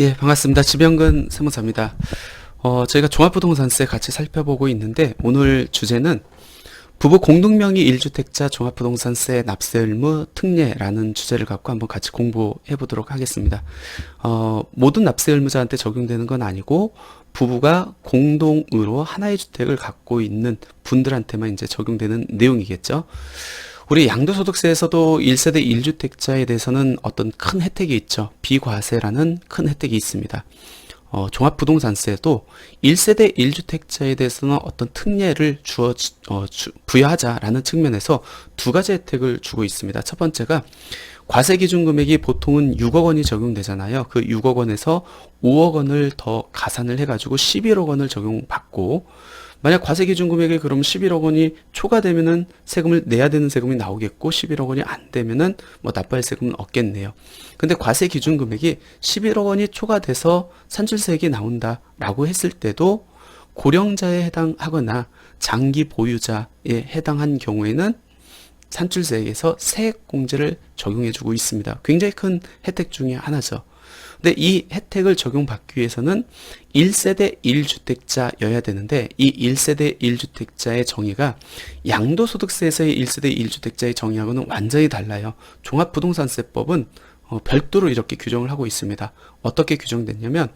예, 반갑습니다. 지병근 세무사입니다. 어, 저희가 종합부동산세 같이 살펴보고 있는데 오늘 주제는 부부 공동명의 1주택자 종합부동산세 납세 의무 특례라는 주제를 갖고 한번 같이 공부해 보도록 하겠습니다. 어, 모든 납세 의무자한테 적용되는 건 아니고 부부가 공동으로 하나의 주택을 갖고 있는 분들한테만 이제 적용되는 내용이겠죠. 우리 양도소득세에서도 1세대 1주택자에 대해서는 어떤 큰 혜택이 있죠. 비과세라는 큰 혜택이 있습니다. 어, 종합부동산세도 1세대 1주택자에 대해서는 어떤 특례를 주어, 어, 주, 부여하자라는 측면에서 두 가지 혜택을 주고 있습니다. 첫 번째가 과세 기준 금액이 보통은 6억 원이 적용되잖아요. 그 6억 원에서 5억 원을 더 가산을 해가지고 11억 원을 적용받고 만약 과세 기준 금액이 그럼 11억 원이 초과되면은 세금을 내야 되는 세금이 나오겠고 11억 원이 안 되면은 뭐 납부할 세금은 없겠네요. 근데 과세 기준 금액이 11억 원이 초과돼서 산출세액이 나온다라고 했을 때도 고령자에 해당하거나 장기 보유자에 해당한 경우에는 산출세액에서 세액 공제를 적용해주고 있습니다. 굉장히 큰 혜택 중에 하나죠. 근데 이 혜택을 적용받기 위해서는 1세대 1주택자여야 되는데 이 1세대 1주택자의 정의가 양도소득세에서의 1세대 1주택자의 정의하고는 완전히 달라요. 종합부동산세법은 어, 별도로 이렇게 규정을 하고 있습니다. 어떻게 규정됐냐면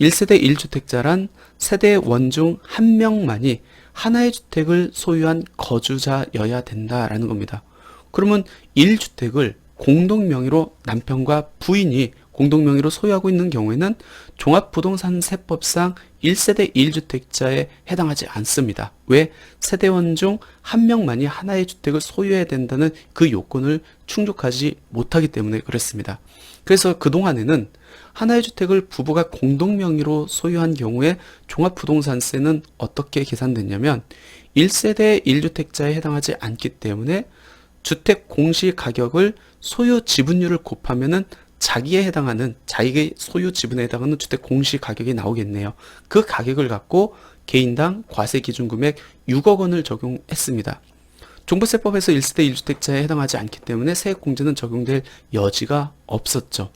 1세대 1주택자란 세대 원중 한 명만이 하나의 주택을 소유한 거주자여야 된다라는 겁니다. 그러면 1주택을 공동 명의로 남편과 부인이 공동명의로 소유하고 있는 경우에는 종합부동산세법상 1세대 1주택자에 해당하지 않습니다. 왜? 세대원 중 한 명만이 하나의 주택을 소유해야 된다는 그 요건을 충족하지 못하기 때문에 그렇습니다. 그래서 그동안에는 하나의 주택을 부부가 공동명의로 소유한 경우에 종합부동산세는 어떻게 계산됐냐면 1세대 1주택자에 해당하지 않기 때문에 주택 공시 가격을 소유 지분율을 곱하면은 자기에 해당하는 자기의 소유 지분에 해당하는 주택 공시 가격이 나오겠네요. 그 가격을 갖고 개인당 과세 기준 금액 6억 원을 적용했습니다. 종부세법에서 1세대 1주택자에 해당하지 않기 때문에 세액 공제는 적용될 여지가 없었죠.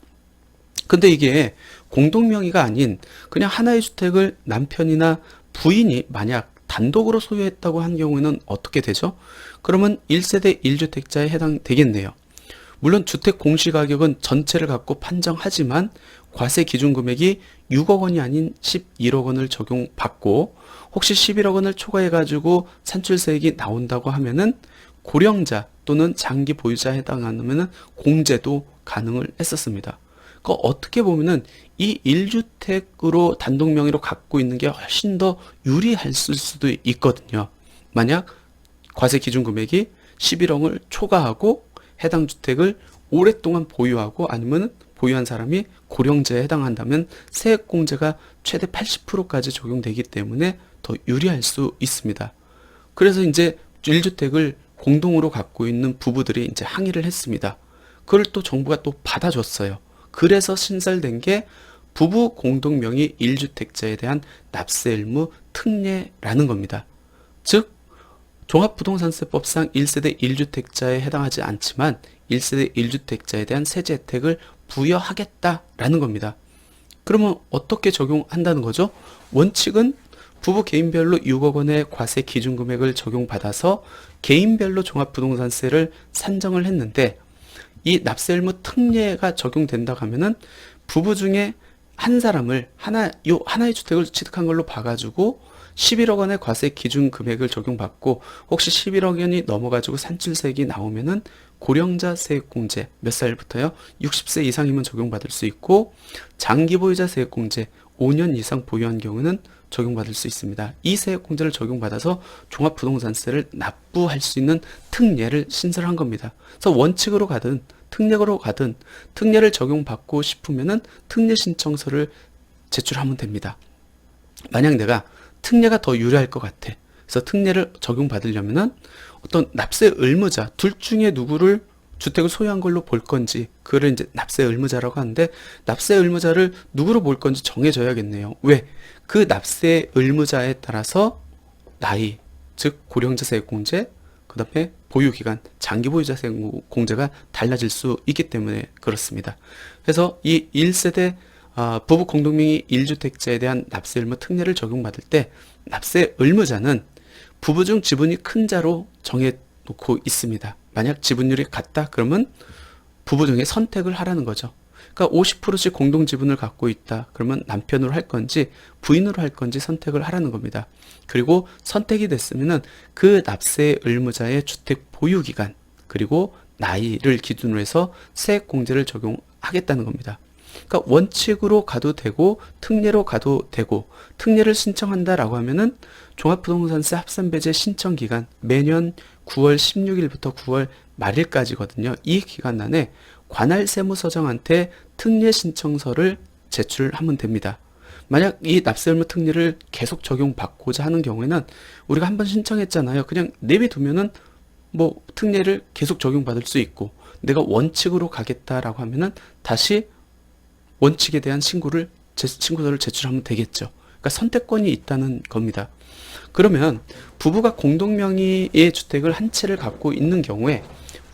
근데 이게 공동명의가 아닌 그냥 하나의 주택을 남편이나 부인이 만약 단독으로 소유했다고 한 경우에는 어떻게 되죠? 그러면 1세대 1주택자에 해당되겠네요. 물론 주택 공시 가격은 전체를 갖고 판정하지만 과세 기준 금액이 6억 원이 아닌 11억 원을 적용받고 혹시 11억 원을 초과해 가지고 산출세액이 나온다고 하면은 고령자 또는 장기 보유자에 해당하면은 공제도 가능을 했었습니다. 그 어떻게 보면은 이 1주택으로 단독 명의로 갖고 있는 게 훨씬 더 유리할 수도 있거든요. 만약 과세 기준 금액이 11억을 초과하고 해당 주택을 오랫동안 보유하고 아니면 보유한 사람이 고령자에 해당한다면 세액 공제가 최대 80%까지 적용되기 때문에 더 유리할 수 있습니다. 그래서 이제 1주택을 공동으로 갖고 있는 부부들이 이제 항의를 했습니다. 그걸 또 정부가 또 받아줬어요. 그래서 신설된 게 부부 공동 명의 1주택자에 대한 납세 의무 특례라는 겁니다. 즉 종합부동산세법상 1세대 1주택자에 해당하지 않지만 1세대 1주택자에 대한 세제 혜택을 부여하겠다라는 겁니다. 그러면 어떻게 적용한다는 거죠? 원칙은 부부 개인별로 6억 원의 과세 기준 금액을 적용받아서 개인별로 종합부동산세를 산정을 했는데 이 납세 의무 특례가 적용된다고 하면은 부부 중에 한 사람을 하나 요 하나의 주택을 취득한 걸로 봐가지고 11억 원의 과세 기준 금액을 적용받고 혹시 11억 원이 넘어가지고 산출세액이 나오면은 고령자 세액공제 몇 살부터요? 60세 이상이면 적용받을 수 있고 장기 보유자 세액공제 5년 이상 보유한 경우는 적용받을 수 있습니다. 이 세액공제를 적용받아서 종합부동산세를 납부할 수 있는 특례를 신설한 겁니다. 그래서 원칙으로 가든 특례로 가든 특례를 적용받고 싶으면은 특례 신청서를 제출하면 됩니다. 만약 내가 특례가 더 유리할 것 같아. 그래서 특례를 적용받으려면은 어떤 납세 의무자 둘 중에 누구를 주택을 소유한 걸로 볼 건지 그를 이제 납세 의무자라고 하는데 납세 의무자를 누구로 볼 건지 정해져야겠네요. 왜? 그 납세 의무자에 따라서 나이, 즉 고령자 세액공제, 그 다음에 보유기간, 장기 보유자 세액공제가 달라질 수 있기 때문에 그렇습니다. 그래서 이 1세대 아, 부부 공동명의 1주택자에 대한 납세 의무 특례를 적용받을 때 납세 의무자는 부부 중 지분이 큰 자로 정해 놓고 있습니다. 만약 지분율이 같다 그러면 부부 중에 선택을 하라는 거죠. 그러니까 50%씩 공동 지분을 갖고 있다. 그러면 남편으로 할 건지 부인으로 할 건지 선택을 하라는 겁니다. 그리고 선택이 됐으면은 그 납세 의무자의 주택 보유 기간 그리고 나이를 기준으로 해서 세액 공제를 적용하겠다는 겁니다. 그러니까 원칙으로 가도 되고 특례로 가도 되고 특례를 신청한다라고 하면은 종합부동산세 합산배제 신청 기간 매년 9월 16일부터 9월 말일까지거든요. 이 기간 안에 관할 세무서장한테 특례 신청서를 제출하면 됩니다. 만약 이 납세 의무 특례를 계속 적용받고자 하는 경우에는 우리가 한번 신청했잖아요. 그냥 내비두면은 뭐 특례를 계속 적용받을 수 있고 내가 원칙으로 가겠다라고 하면은 다시 원칙에 대한 신고를 제, 신고서를 제출하면 되겠죠. 그러니까 선택권이 있다는 겁니다. 그러면 부부가 공동명의의 주택을 한 채를 갖고 있는 경우에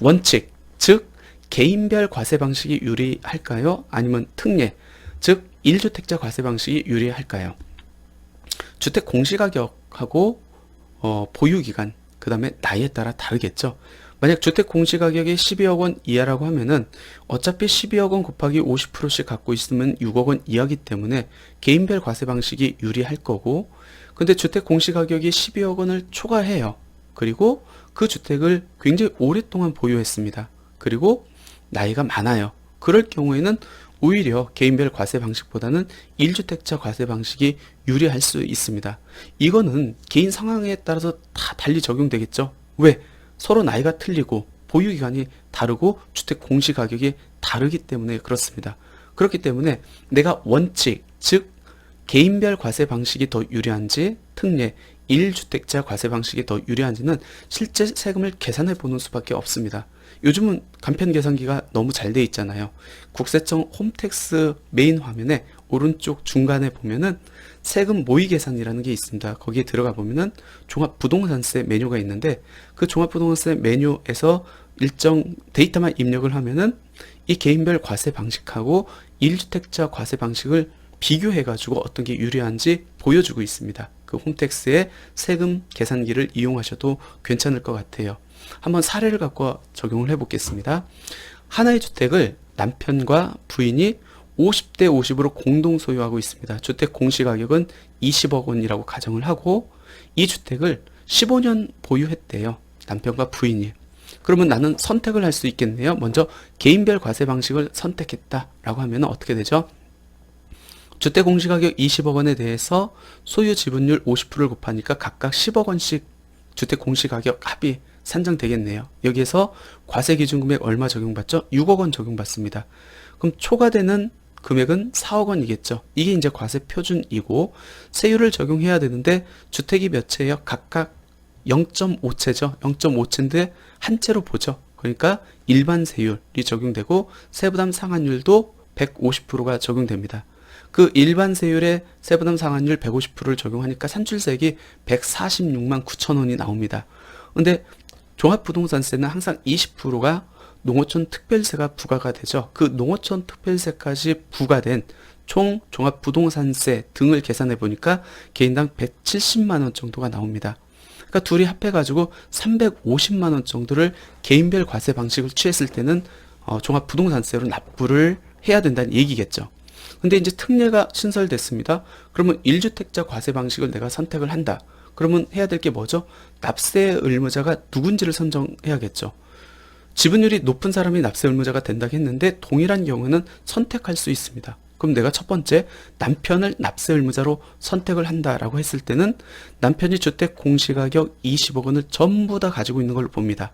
원칙, 즉 개인별 과세 방식이 유리할까요? 아니면 특례, 즉 1주택자 과세 방식이 유리할까요? 주택 공시가격하고 어, 보유기간, 그 다음에 나이에 따라 다르겠죠. 만약 주택 공시 가격이 12억 원 이하라고 하면은 어차피 12억 원 곱하기 50%씩 갖고 있으면 6억 원 이하기 때문에 개인별 과세 방식이 유리할 거고 근데 주택 공시 가격이 12억 원을 초과해요. 그리고 그 주택을 굉장히 오랫동안 보유했습니다. 그리고 나이가 많아요. 그럴 경우에는 오히려 개인별 과세 방식보다는 1주택자 과세 방식이 유리할 수 있습니다. 이거는 개인 상황에 따라서 다 달리 적용되겠죠. 왜? 서로 나이가 틀리고 보유 기간이 다르고 주택 공시 가격이 다르기 때문에 그렇습니다. 그렇기 때문에 내가 원칙, 즉 개인별 과세 방식이 더 유리한지 특례 1주택자 과세 방식이 더 유리한지는 실제 세금을 계산해 보는 수밖에 없습니다. 요즘은 간편 계산기가 너무 잘 돼 있잖아요. 국세청 홈택스 메인 화면에 오른쪽 중간에 보면은 세금 모의 계산이라는 게 있습니다. 거기에 들어가 보면은 종합 부동산세 메뉴가 있는데 그 종합 부동산세 메뉴에서 일정 데이터만 입력을 하면은 이 개인별 과세 방식하고 1주택자 과세 방식을 비교해 가지고 어떤 게 유리한지 보여주고 있습니다. 그 홈택스의 세금 계산기를 이용하셔도 괜찮을 것 같아요. 한번 사례를 갖고 적용을 해 보겠습니다. 하나의 주택을 남편과 부인이 50대 50으로 공동 소유하고 있습니다. 주택 공시가격은 20억 원이라고 가정을 하고 이 주택을 15년 보유했대요. 남편과 부인이. 그러면 나는 선택을 할 수 있겠네요. 먼저 개인별 과세 방식을 선택했다라고 하면 어떻게 되죠? 주택 공시가격 20억 원에 대해서 소유 지분율 50%를 곱하니까 각각 10억 원씩 주택 공시가격 합이 산정되겠네요. 여기에서 과세 기준 금액 얼마 적용받죠? 6억 원 적용받습니다. 그럼 초과되는 금액은 4억 원이겠죠. 이게 이제 과세 표준이고 세율을 적용해야 되는데 주택이 몇 채예요? 각각 0.5채죠. 0.5채인데 한 채로 보죠. 그러니까 일반 세율이 적용되고 세부담 상한율도 150%가 적용됩니다. 그 일반 세율의 세부담 상한율 150%를 적용하니까 산출세액이 146만 9천 원이 나옵니다. 근데 종합부동산세는 항상 20%가 농어촌 특별세가 부과가 되죠. 그 농어촌 특별세까지 부과된 총 종합부동산세 등을 계산해 보니까 개인당 170만 원 정도가 나옵니다. 그러니까 둘이 합해 가지고 350만 원 정도를 개인별 과세 방식을 취했을 때는 어, 종합부동산세로 납부를 해야 된다는 얘기겠죠. 근데 이제 특례가 신설됐습니다. 그러면 1주택자 과세 방식을 내가 선택을 한다. 그러면 해야 될 게 뭐죠? 납세 의무자가 누군지를 선정해야겠죠. 지분율이 높은 사람이 납세 의무자가 된다고 했는데 동일한 경우는 선택할 수 있습니다. 그럼 내가 첫 번째 남편을 납세 의무자로 선택을 한다라고 했을 때는 남편이 주택 공시가격 20억 원을 전부 다 가지고 있는 걸로 봅니다.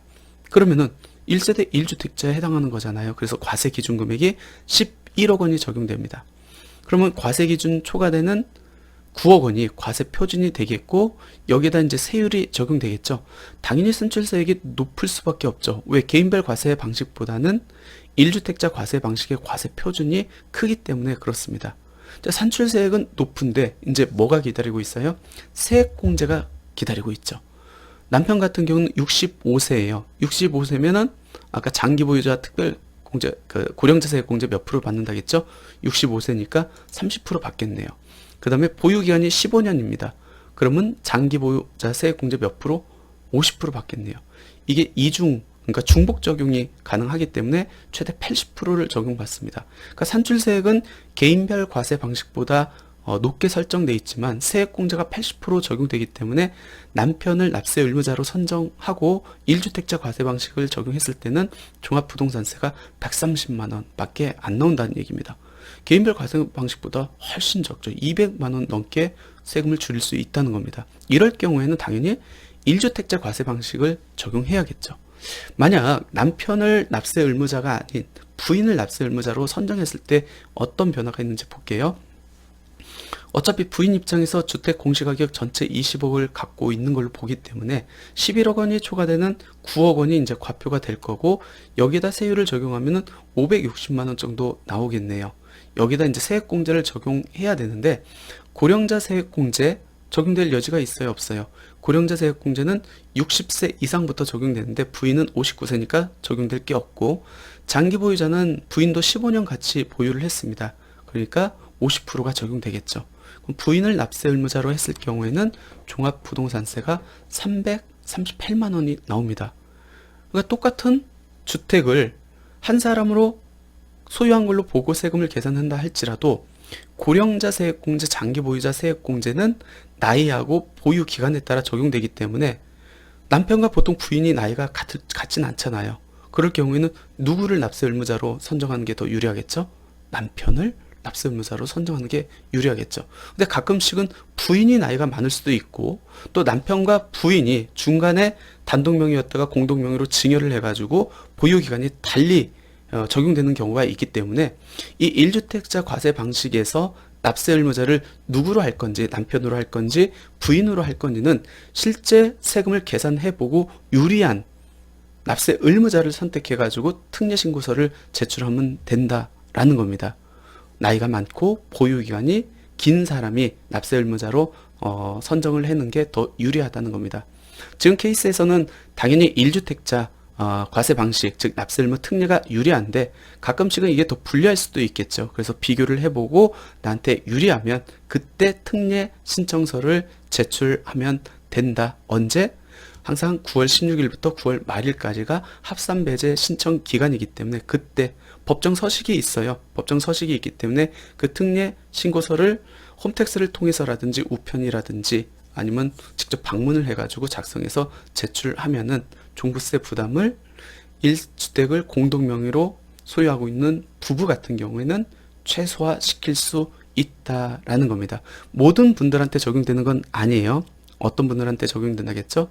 그러면은 1세대 1주택자에 해당하는 거잖아요. 그래서 과세 기준 금액이 11억 원이 적용됩니다. 그러면 과세 기준 초과되는 9억 원이 과세 표준이 되겠고 여기에다 이제 세율이 적용되겠죠. 당연히 선출세액이 높을 수밖에 없죠. 왜 개인별 과세 방식보다는 1주택자 과세 방식의 과세 표준이 크기 때문에 그렇습니다. 산출세액은 높은데 이제 뭐가 기다리고 있어요? 세액 공제가 기다리고 있죠. 남편 같은 경우는 65세예요. 65세면은 아까 장기 보유자 특별 공제 그 고령자 세액 공제 몇 프로 받는다겠죠? 65세니까 30% 받겠네요. 그 다음에 보유 기간이 15년입니다. 그러면 장기 보유자 세액 공제 몇 프로? 50% 받겠네요. 이게 이중 그러니까 중복 적용이 가능하기 때문에 최대 80%를 적용받습니다. 그러니까 산출세액은 개인별 과세 방식보다 어, 높게 설정돼 있지만 세액 공제가 80% 적용되기 때문에 남편을 납세 의무자로 선정하고 1주택자 과세 방식을 적용했을 때는 종합부동산세가 130만 원 밖에 안 나온다는 얘기입니다. 개인별 과세 방식보다 훨씬 적죠. 200만 원 넘게 세금을 줄일 수 있다는 겁니다. 이럴 경우에는 당연히 1주택자 과세 방식을 적용해야겠죠. 만약 남편을 납세 의무자가 아닌 부인을 납세 의무자로 선정했을 때 어떤 변화가 있는지 볼게요. 어차피 부인 입장에서 주택 공시가격 전체 20억을 갖고 있는 걸로 보기 때문에 11억 원이 초과되는 9억 원이 이제 과표가 될 거고 여기에다 세율을 적용하면은 560만 원 정도 나오겠네요. 여기다 이제 세액 공제를 적용해야 되는데 고령자 세액 공제 적용될 여지가 있어요, 없어요? 고령자 세액 공제는 60세 이상부터 적용되는데 부인은 59세니까 적용될 게 없고 장기 보유자는 부인도 15년 같이 보유를 했습니다. 그러니까 50%가 적용되겠죠. 그럼 부인을 납세 의무자로 했을 경우에는 종합부동산세가 338만 원이 나옵니다. 그러니까 똑같은 주택을 한 사람으로 소유한 걸로 보고 세금을 계산한다 할지라도 고령자 세액공제, 장기 보유자 세액공제는 나이하고 보유 기간에 따라 적용되기 때문에 남편과 보통 부인이 나이가 같, 같진 않잖아요. 그럴 경우에는 누구를 납세 의무자로 선정하는 게 더 유리하겠죠? 남편을 납세 의무자로 선정하는 게 유리하겠죠. 근데 가끔씩은 부인이 나이가 많을 수도 있고 또 남편과 부인이 중간에 단독 명의였다가 공동 명의로 증여를 해가지고 보유 기간이 달리 어, 적용되는 경우가 있기 때문에 이 1주택자 과세 방식에서 납세 의무자를 누구로 할 건지 남편으로 할 건지 부인으로 할 건지는 실제 세금을 계산해 보고 유리한 납세 의무자를 선택해 가지고 특례 신고서를 제출하면 된다라는 겁니다. 나이가 많고 보유 기간이 긴 사람이 납세 의무자로 어, 선정을 해는 게 더 유리하다는 겁니다. 지금 케이스에서는 당연히 1주택자 어, 과세 방식, 즉 납세 의무 특례가 유리한데 가끔씩은 이게 더 불리할 수도 있겠죠. 그래서 비교를 해보고 나한테 유리하면 그때 특례 신청서를 제출하면 된다. 언제? 항상 9월 16일부터 9월 말일까지가 합산 배제 신청 기간이기 때문에 그때 법정 서식이 있어요. 법정 서식이 있기 때문에 그 특례 신고서를 홈택스를 통해서라든지 우편이라든지 아니면 직접 방문을 해가지고 작성해서 제출하면은 종부세 부담을 1주택을 공동 명의로 소유하고 있는 부부 같은 경우에는 최소화 시킬 수 있다라는 겁니다. 모든 분들한테 적용되는 건 아니에요. 어떤 분들한테 적용된다겠죠?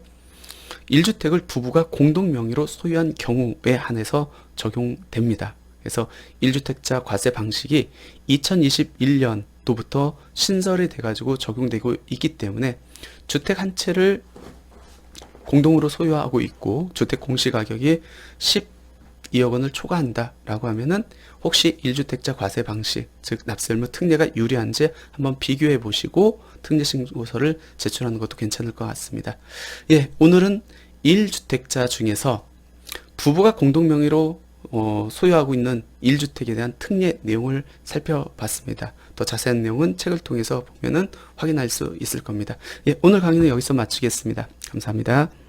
1주택을 부부가 공동 명의로 소유한 경우에 한해서 적용됩니다. 그래서 1주택자 과세 방식이 2021년도부터 신설이 돼가지고 적용되고 있기 때문에 주택 한 채를 공동으로 소유하고 있고 주택 공시가격이 12억 원을 초과한다라고 하면은 혹시 1주택자 과세 방식 즉 납세의무 특례가 유리한지 한번 비교해 보시고 특례 신고서를 제출하는 것도 괜찮을 것 같습니다. 예, 오늘은 1주택자 중에서 부부가 공동 명의로 어, 소유하고 있는 1주택에 대한 특례 내용을 살펴봤습니다. 더 자세한 내용은 책을 통해서 보면은 확인할 수 있을 겁니다. 예, 오늘 강의는 여기서 마치겠습니다. 감사합니다.